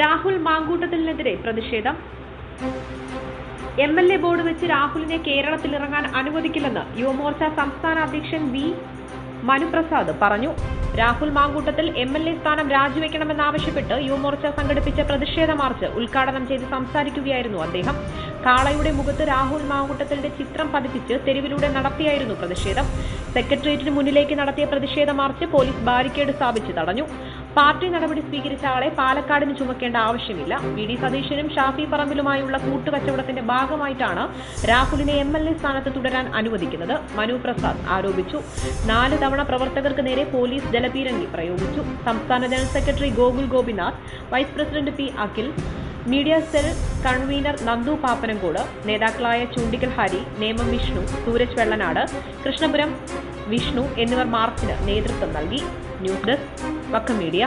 രാഹുൽ മാങ്കൂട്ടത്തിനെതിരെ പ്രതിഷേധം. M L A board വെച്ച് രാഹുലിനെ കേരളത്തിൽ ഇറങ്ങാൻ അനുവദിക്കില്ലെന്ന് യുവമോർച്ച സംസ്ഥാന അധ്യക്ഷൻ വി മനുപ്രസാദ് പറഞ്ഞു. Rahul Mankoottathil M L A സ്ഥാനം രാജിവെക്കണമെന്നാവശ്യപ്പെട്ട് യുവമോർച്ച സംഘടിപ്പിച്ച പ്രതിഷേധ മാർച്ച് ഉദ്ഘാടനം ചെയ്ത് സംസാരിക്കുകയായിരുന്നു അദ്ദേഹം. കാളയുടെ മുഖത്ത് രാഹുൽ മാങ്കൂട്ടത്തിന്റെ ചിത്രം പതിപ്പിച്ച് തെരുവിലൂടെ നടത്തിയായിരുന്നു പ്രതിഷേധം. സെക്രട്ടേറിയറ്റിന് മുന്നിലേക്ക് നടത്തിയ പ്രതിഷേധ മാർച്ച് പോലീസ് ബാരിക്കേഡ് സ്ഥാപിച്ച് തടഞ്ഞു. പാർട്ടി നടപടി സ്വീകരിച്ച ആളെ പാലക്കാടിന് ചുമക്കേണ്ട ആവശ്യമില്ല. വി ഡി സതീശനും ഷാഫി പറമ്പിലുമായുള്ള കൂട്ടുകച്ചവടത്തിന്റെ ഭാഗമായിട്ടാണ് രാഹുലിനെ എം എൽ എ സ്ഥാനത്ത് തുടരാൻ അനുവദിക്കുന്നത്. മനു പ്രസാദ് ആരോപിച്ചു. നാല് തവണ പ്രവർത്തകർക്ക് നേരെ പോലീസ് ജലപീരങ്കി പ്രയോഗിച്ചു. സംസ്ഥാന general secretary Gokul Gopinath vice president P Akhil media cell convener Nandu Pappanamcode നേതാക്കളായ ചൂണ്ടിക്കൽ ഹരി നേമം വിഷ്ണു സൂരജ് വെള്ളനാട് കൃഷ്ണപുരം വിഷ്ണു എന്നിവർ മാർച്ചിന് നേതൃത്വം നൽകി ന്യൂസ് ഡെസ്ക് വക്കം മീഡിയ